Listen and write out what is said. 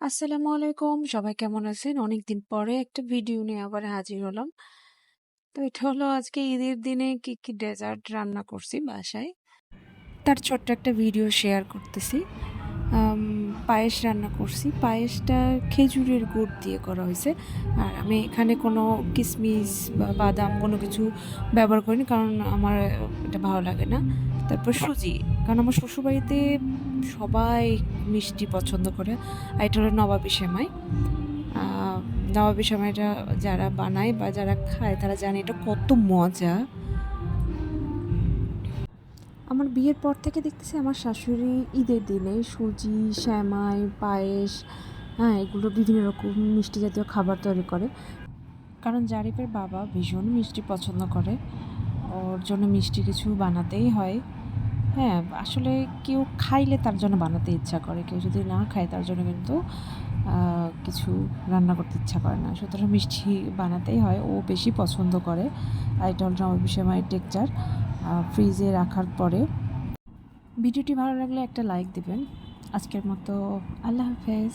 আসসালামু আলাইকুম। সবাই কেমন আছেন? অনেকদিন পরে একটা ভিডিও নিয়ে আবার হাজির হলাম। তো এটা হলো আজকে ঈদের দিনে কি কি ডেজার্ট রান্না করছি বাসায়। তার ছোট্ট একটা ভিডিও শেয়ার করতেছি। পায়েস রান্না করছি। পায়েসটা খেজুরের গুড় দিয়ে করা হয়েছে। আর আমি এখানে কোনো কিশমিশ বা বাদাম কোনো কিছু ব্যবহার করিনি কারণ আমার এটা ভালো লাগে না। তারপর সুজি, কারণ আমার শ্বশুরবাড়িতে সবাই মিষ্টি পছন্দ করে। আর এটা হলো নবাবী সেমাই। নবাবী সেমাইটা যারা বানায় বা যারা খায় তারা জানে এটা কত মজা। আমার বিয়ের পর থেকে দেখতেছি আমার শাশুড়ি ঈদের দিনে সুজি, শ্যামাই, পায়েস হ্যাঁ এগুলো বিভিন্ন রকম মিষ্টি জাতীয় খাবার তৈরি করে। কারণ জারিফের বাবা ভীষণ মিষ্টি পছন্দ করে। ওর জন্য মিষ্টি কিছু বানাতেই হয়। হ্যাঁ আসলে কেউ খাইলে তার জন্য বানাতে ইচ্ছা করে, কেউ যদি না খায় তার জন্য কিন্তু কিছু রান্না করতে ইচ্ছা করে না। সুতরাং মিষ্টি বানাতেই হয়, ও বেশি পছন্দ করে। আর এটা হল নববী টেকচার। ফ্রিজে রাখার পরে। ভিডিওটি ভালো লাগলে একটা লাইক দেবেন। আজকের মতো আল্লাহ হাফেজ।